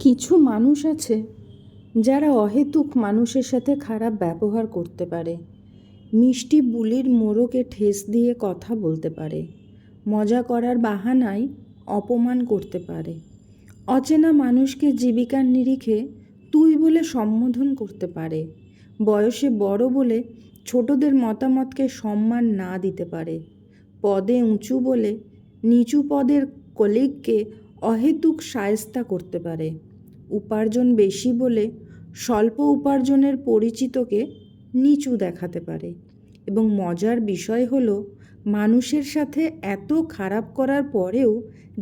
কিছু মানুষ আছে যারা অহেতুক মানুষের সাথে খারাপ ব্যবহার করতে পারে। মিষ্টি বুলির মোড়কে ঠেস দিয়ে কথা বলতে পারে। মজা করার বাহানায় অপমান করতে পারে। অচেনা মানুষকে জীবিকার নিরিখে তুই বলে সম্বোধন করতে পারে। বয়সে বড় বলে ছোটদের মতামতকে সম্মান না দিতে পারে। পদে উঁচু বলে নিচু পদের কলিগকে অহেতুক সায়স্তা করতে পারে। উপার্জন বেশি বলে স্বল্প উপার্জনের পরিচিতকে নিচু দেখাতে পারে। এবং মজার বিষয় হল, মানুষের সাথে এত খারাপ করার পরেও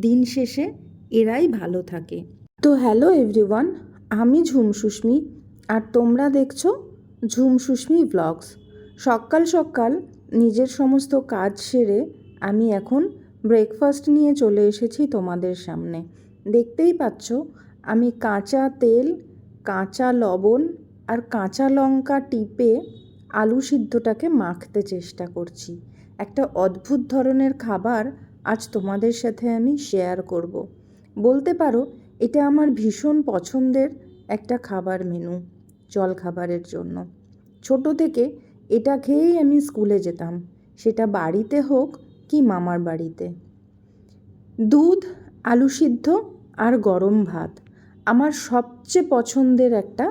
দিন শেষে এরাই ভালো থাকে। তো হ্যালো এভরিওয়ান, আমি ঝুম সুস্মি, আর তোমরা দেখছ ঝুম সুস্মি ব্লগস সকাল সকাল নিজের সমস্ত কাজ সেরে আমি এখন ব্রেকফাস্ট নিয়ে চলে এসেছি তোমাদের সামনে। দেখতেই পাচ্ছ আমি কাঁচা তেল, কাঁচা লবণ আর কাঁচা লঙ্কা টিপে আলু সিদ্ধটাকে মাখতে চেষ্টা করছি। একটা অদ্ভুত ধরনের খাবার আজ তোমাদের সাথে আমি শেয়ার করব। বলতে পারো, এটা আমার ভীষণ পছন্দের একটা খাবার মেনু জল খাবারের জন্য। ছোট থেকে এটা খেয়েই আমি স্কুলে যেতাম, সেটা বাড়িতে হোক কি মামার বাড়িতে। দুধ, আলু সিদ্ধ আর গরম ভাত। আমার সবচেয়ে পছন্দের একটা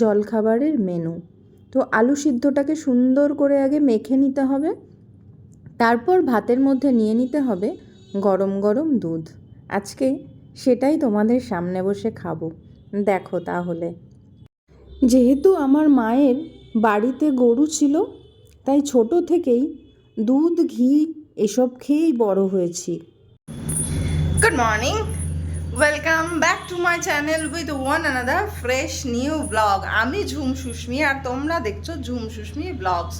জলখাবারের মেনু তো আলু সিদ্ধটাকে সুন্দর করে আগে মেখে নিতে হবে, তারপর ভাতের মধ্যে নিয়ে নিতে হবে গরম গরম দুধ। আজকে সেটাই তোমাদের সামনে বসে খাব। দেখো তাহলে। যেহেতু আমার মায়ের বাড়িতে গরু ছিল, তাই ছোট থেকেই দুধ, ঘি এসব খেয়েই বড় হয়েছি। Good morning. Welcome back to my channel with one another fresh new blog আমি ঝুম সুস্মি আর তোমরা দেখছ ঝুম সুস্মি ব্লগস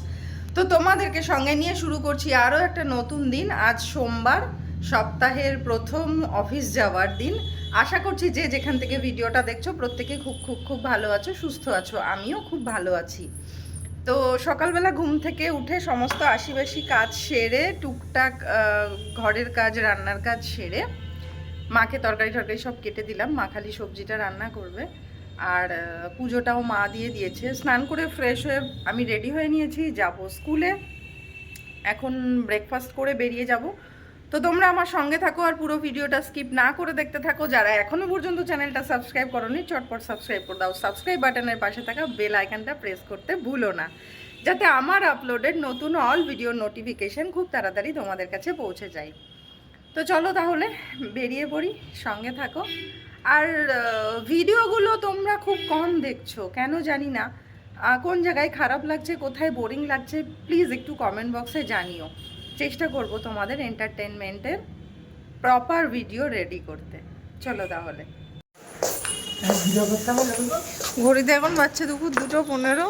তো তোমাদেরকে সঙ্গে নিয়ে শুরু করছি আরও একটা নতুন দিন। আজ সোমবার, সপ্তাহের প্রথম অফিস যাওয়ার দিন। আশা করছি যে যেখান থেকে ভিডিওটা দেখছ প্রত্যেকে খুব খুব খুব ভালো আছো, সুস্থ আছো। আমিও খুব ভালো আছি। তো সকালবেলা ঘুম থেকে উঠে সমস্ত আশিবাসী কাজ সেরে, টুকটাক ঘরের কাজ, রান্নার কাজ সেরে মাকে তরকারি টরকারি সব কেটে দিলাম। মা খালি সবজিটা রান্না করবে। আর পুজোটাও মা দিয়ে দিয়েছে। স্নান করে ফ্রেশ হয়ে আমি রেডি হয়ে নিয়েছি, যাব স্কুলে এখন ব্রেকফাস্ট করে বেরিয়ে যাব। তো তোমরা আমার সঙ্গে থাকো আর পুরো ভিডিওটা স্কিপ না করে দেখতে থাকো। যারা এখনও পর্যন্ত চ্যানেলটা সাবস্ক্রাইব করোনি, চটপট সাবস্ক্রাইব করে দাও। সাবস্ক্রাইব বাটনের পাশে থাকা বেল আইকনটা প্রেস করতে ভুলো না। যাতে আমার আপলোডের নতুন অল ভিডিও নোটিফিকেশন খুব তাড়াতাড়ি তোমাদের কাছে পৌঁছে যায়। তো চলো তাহলে, বেরিয়ে পড়ি, সঙ্গে থাকো। আর ভিডিওগুলো তোমরা খুব কম দেখছ, কেন জানি না। কোন জায়গায় খারাপ লাগছে, কোথায় বোরিং লাগছে প্লিজ একটু কমেন্ট বক্সে জানিও। চেষ্টা করব তোমাদের এন্টারটেনমেন্টের প্রপার ভিডিও রেডি করতে। চলো তাহলে। ঘড়িতে এখন বাচ্চা দুপুর দুটো পনেরো।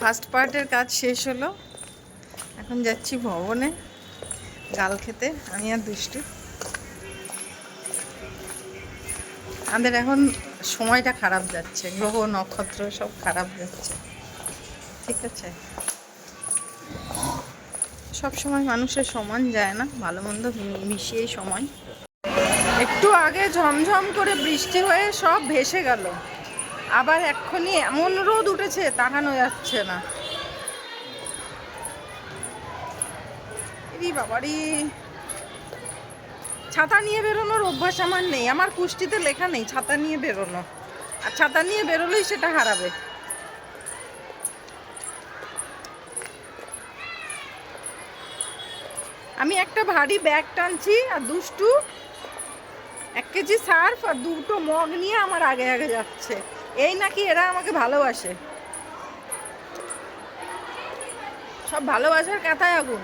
ফার্স্ট পার্টের কাজ শেষ হলো। এখন যাচ্ছি ভবনে। গাল খেতে, আমি আর দুষ্টু। আমাদের এখন সময়টা খারাপ যাচ্ছে, গ্রহ, নক্ষত্র সব খারাপ যাচ্ছে। ঠিক আছে? সব সময় মানুষের সমান যায় না, ভালো মন্দ মি- মিশিয়েই সময়। একটু আগে ঝমঝম করে বৃষ্টি হয়ে সব ভেসে গেল। আবার এক্ষুনি এমন রোদ উঠেছে তাকানো যাচ্ছে না। বাবারি। ছাতা নিয়ে বেরোনোর অভ্যাস আমার নেই, আমার কুষ্টিতে লেখা নেই, ছাতা নিয়ে বেরোনো। আর ছাতা নিয়ে বেরোলেই সেটা হারাবে। আমি একটা ভারী ব্যাগ টানছি আর দুষ্টু এক কেজি সার্ফ আর দুটো মগ নিয়ে আমার আগে আগে যাচ্ছে। এই নাকি এরা আমাকে ভালোবাসে। সব ভালোবাসার কথায় আগুন।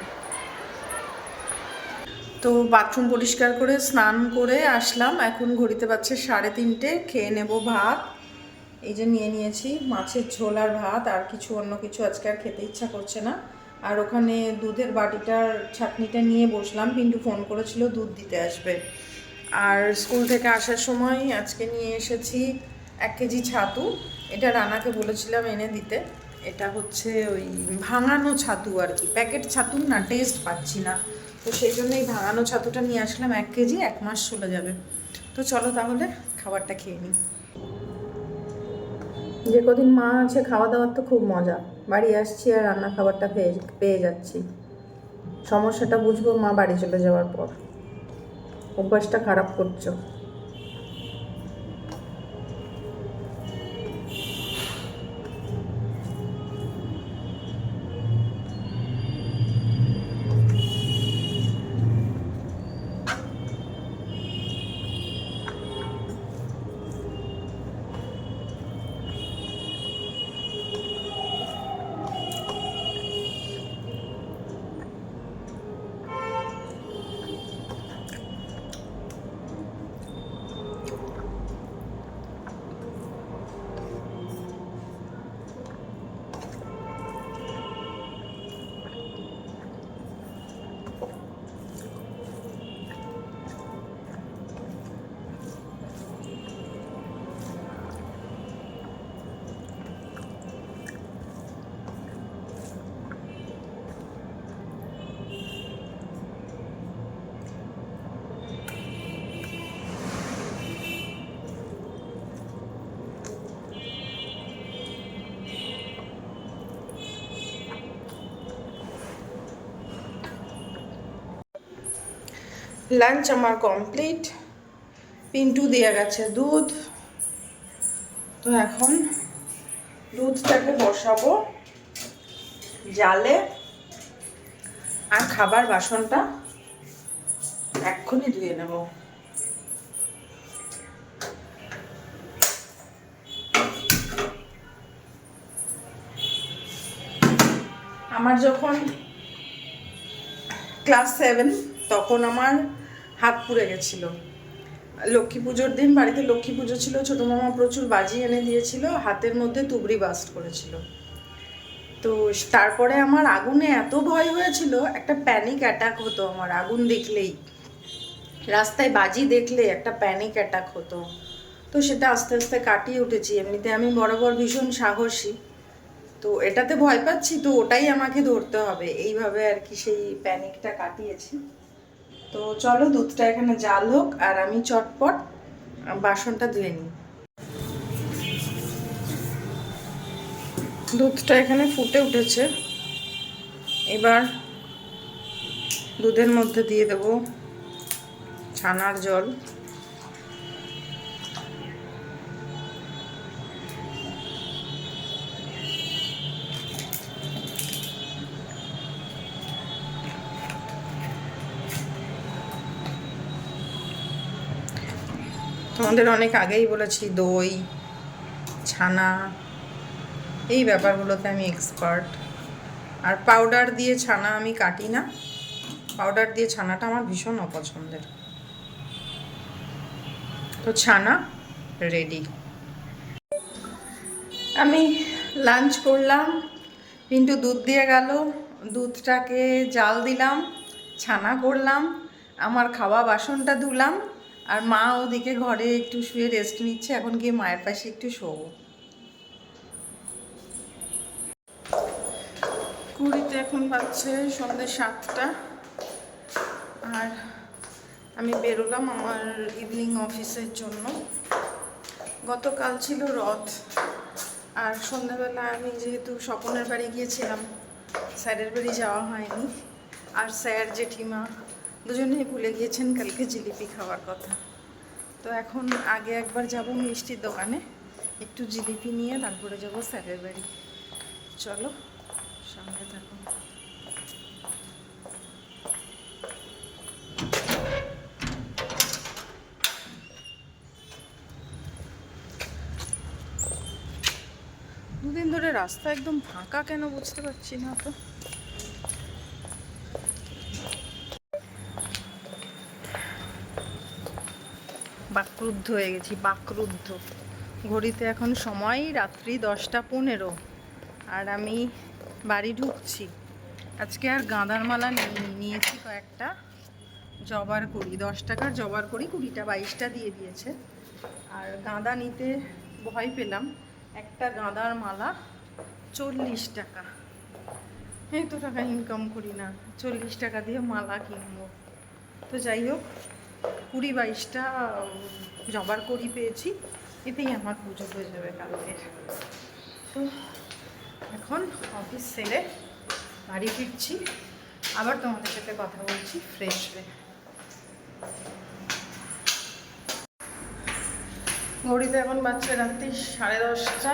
তো বাথরুম পরিষ্কার করে, স্নান করে আসলাম। এখন ঘড়িতে পাচ্ছে সাড়ে তিনটে, খেয়ে নেব ভাত। এই যে নিয়ে নিয়েছি মাছের ঝোল আর ভাত, আর কিছু অন্য কিছু আজকে আর খেতে ইচ্ছা করছে না। আর ওখানে দুধের বাটিটার ছাকনিটা নিয়ে বসলাম। পিন্টু ফোন করেছিল দুধ দিতে আসবে। আর স্কুল থেকে আসার সময় আজকে নিয়ে এসেছি এক কেজি ছাতু। এটা রানাকে বলেছিলাম এনে দিতে। এটা হচ্ছে ওই ভাঙানো ছাতু আর কি। প্যাকেট ছাতু না, টেস্ট পাচ্ছি না। তো সেই জন্য এই ভাঙানো ছাতুটা নিয়ে আসলাম এক কেজি, এক মাস চলে যাবে। তো চলো তাহলে খাবারটা খেয়ে নিই। যে কদিন মা আছে খাওয়া দাওয়ার তো খুব মজা। বাড়ি আসছি আর রান্না খাবারটা পেয়ে পেয়ে যাচ্ছি। সমস্যাটা বুঝব মা বাড়ি চলে যাওয়ার পর। অভ্যাসটা খারাপ করছ। লাঞ্চ আমার কমপ্লিট পিন্টু দিয়ে গেছে দুধ। তো এখন দুধটাকে বসাবো জালে। আর খাবার বাসনটা এক্ষুনি ধুয়ে নেব। আমার যখন ক্লাস সেভেন তখন আমার হাত পুড়ে গেছিল। লক্ষ্মী পুজোর দিন বাড়িতে লক্ষ্মী পুজো ছিল, ছোটো মামা প্রচুর বাজি এনে দিয়েছিল, হাতের মধ্যে তুবড়ি বাস্ট করেছিল। তো তারপরে আমার আগুনে এত ভয় হয়েছিল, একটা প্যানিক অ্যাটাক হতো আমার, আগুন দেখলেই। রাস্তায় বাজি দেখলে একটা প্যানিক অ্যাটাক হতো। তো সেটা আস্তে আস্তে কাটিয়ে উঠেছি, এমনিতে আমি বরাবর ভীষণ সাহসী। তো এটাতে ভয় পাচ্ছি, তো ওটাই আমাকে ধরতে হবে। এইভাবে আর কি সেই প্যানিকটা কাটিয়েছি। তো চলো দুধটা এখানে জাল হোক আর আমি চটপট বাসনটা ধুয়ে নিই। দুধটা এখানে ফুটে উঠেছে। এবার দুধের মধ্যে দিয়ে দেব ছানার জল। তোমাদের অনেক আগেই বলেছি, দই, ছানা, এই ব্যাপারগুলোতে আমি এক্সপার্ট আর পাউডার দিয়ে ছানা আমি কাটি না। পাউডার দিয়ে ছানাটা আমার ভীষণ অপছন্দের। তো ছানা রেডি আমি লাঞ্চ করলাম, পিন্টু দুধ দিয়ে গেল, দুধটাকে জাল দিলাম, ছানা করলাম, আমার খাওয়া বাসনটা ধুলাম আর মা ওদিকে ঘরে একটু শুয়ে রেস্ট নিচ্ছে, এখন গিয়ে মায়ের পাশে একটু শোবো। কুড়িতে এখন বাজছে সন্ধ্যে সাতটা। আর আমি বেরোলাম আমার ইভিনিং অফিসের জন্য। গতকাল ছিল রথ, আর সন্ধ্যাবেলা আমি যেহেতু স্বপনের বাড়ি গিয়েছিলাম, স্যারের বাড়ি যাওয়া হয়নি। আর স্যার জেঠিমা দুজনেই ভুলে গিয়েছেন কালকে জিলিপি খাওয়ার কথা। তো এখন আগে একবার যাব মিষ্টির দোকানে, একটু জিলিপি নিয়ে তারপরে যাব স্যারের বাড়ি। চলো, সঙ্গে থাকুন দুদিন ধরে রাস্তা একদম ফাঁকা কেন বুঝতে পারছি না তো। বাকরুদ্ধ হয়ে গেছি, বাকরুদ্ধ। ঘড়িতে এখন সময় রাত্রি দশটা পনেরো আর আমি বাড়ি ঢুকছি। আজকে আর গাঁদার মালা নিয়েছি কয়েকটা। জবার করি দশ টাকার জবার করি কুড়িটা বাইশটা দিয়ে দিয়েছে। আর গাঁদা নিতে ভয় পেলাম, একটা গাঁদার মালা চল্লিশ টাকা। এত টাকা ইনকাম করি না, চল্লিশ টাকা দিয়ে মালা কিনবো। তো যাই হোক, কুড়ি বাইশটা জবার করি পেয়েছি, এতেই আমার পুজো হয়ে যাবে কালকের। তো এখন অফিস সেরে বাড়ি ফিরছি, আবার তোমাদের সাথে কথা বলছি ফ্রেশ হয়ে। ঘড়িতে এখন বাচ্চা রাত্রি সাড়ে দশটা।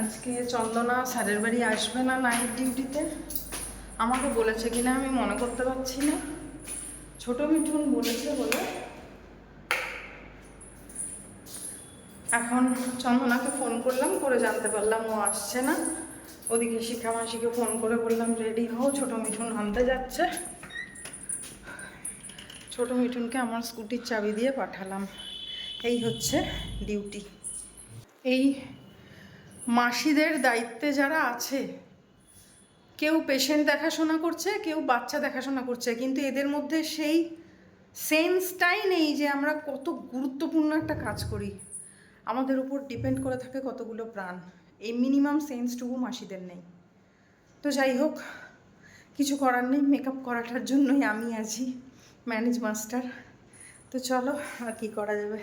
আজকে চন্দনা স্যারের বাড়ি আসবে না নাইট ডিউটিতে আমাকে বলেছে কিনা আমি মনে করতে পারছি না। ছোটো মিঠুন বলেছে বলে এখন চন্দনাকে ফোন করলাম করে জানতে পারলাম ও আসছে না। ওদিকে শিখা মাসিকে ফোন করে বললাম রেডি হও, ছোট মিঠুন আনতে যাচ্ছে। ছোট মিঠুনকে আমার স্কুটির চাবি দিয়ে পাঠালাম। এই হচ্ছে ডিউটি এই মাসিদের দায়িত্বে যারা আছে, কেউ পেশেন্ট দেখাশোনা করছে, কেউ বাচ্চা দেখাশোনা করছে, কিন্তু এদের মধ্যে সেই সেন্সটাই নেই যে আমরা কত গুরুত্বপূর্ণ একটা কাজ করি। আমাদের উপর ডিপেন্ড করে থাকে কতগুলো প্রাণ। এই মিনিমাম সেন্সটুকু মাসিদের নেই। তো যাই হোক, কিছু করার নেই মেকআপ করাটার জন্যই আমি আছি ম্যানেজ মাস্টার তো চলো, আর কি করা যাবে?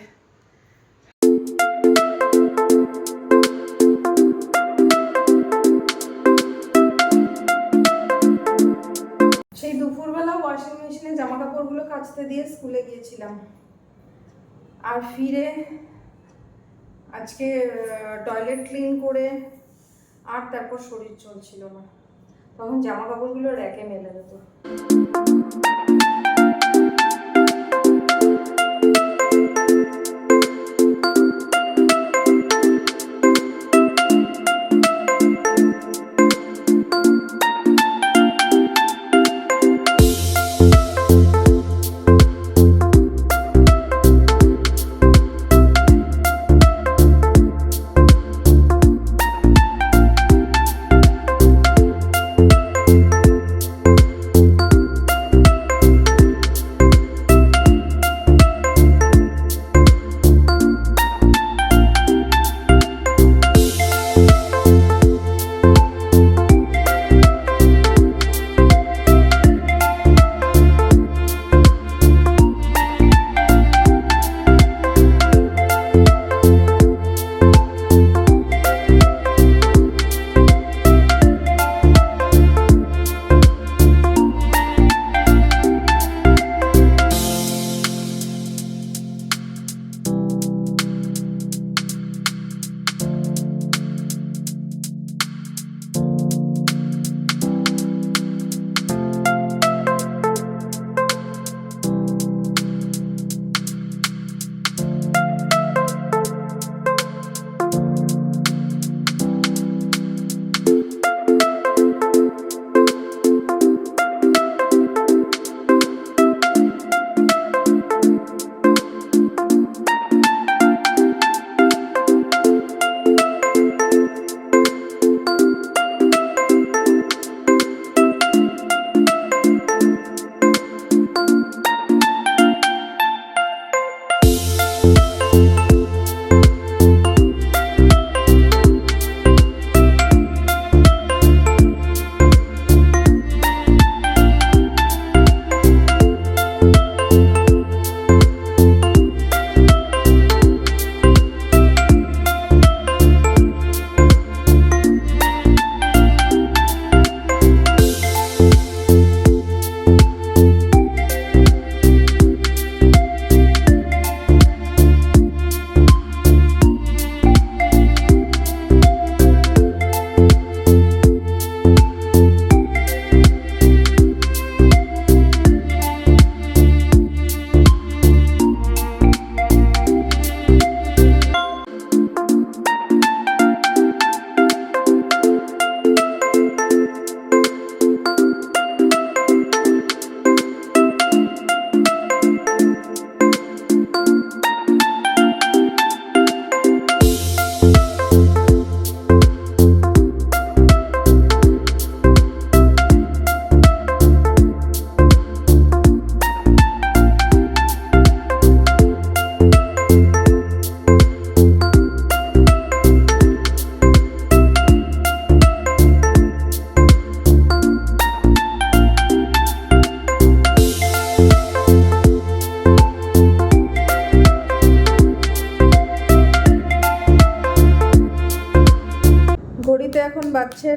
সেই দুপুরবেলা ওয়াশিং মেশিনে জামা কাপড়গুলো কাচতে দিয়ে স্কুলে গিয়েছিলাম। আর ফিরে আজকে টয়লেট ক্লিন করে আর তারপর শরীর চলছিল না। তখন জামা কাপড়গুলো র্যাকে মেলে যেত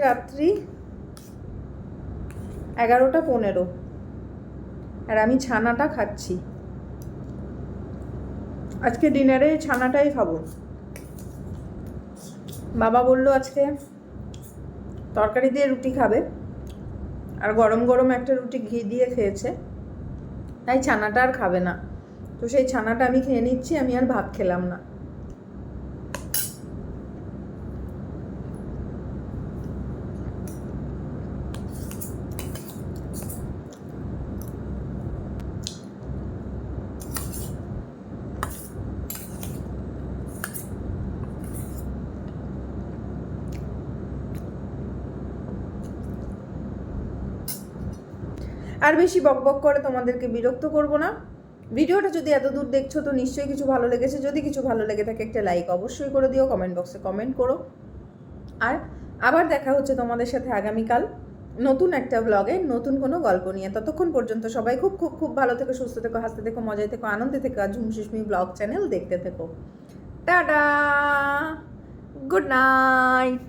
রাত্রি এগারোটা পনেরো। আর আমি ছানাটা খাচ্ছি। আজকে ডিনারে ছানাটাই খাব। বাবা বলল আজকে তরকারি দিয়ে রুটি খাবে। আর গরম গরম একটা রুটি ঘি দিয়ে খেয়েছে। তাই ছানাটা আর খাবে না। তো সেই ছানাটা আমি খেয়ে নিচ্ছি, আমি আর ভাত খেলাম না। আর বেশি বকবক করে তোমাদেরকে বিরক্ত করব না। ভিডিওটা যদি এত দূর দেখছ তো নিশ্চয়ই কিছু ভালো লেগেছে। যদি কিছু ভালো লেগে থাকে একটা লাইক অবশ্যই করে দিও কমেন্ট বক্সে কমেন্ট করো। আর আবার দেখা হচ্ছে তোমাদের সাথে আগামীকাল নতুন একটা ব্লগে নতুন কোনো গল্প নিয়ে। ততক্ষণ পর্যন্ত সবাই খুব খুব খুব ভালো থেকো, সুস্থ থেকো, হাসতে থেকো, মজায় থেকো, আনন্দে থেকো, আর ঝুম সুস্মি ব্লগ চ্যানেল দেখতে থেকো। টাটা! Good night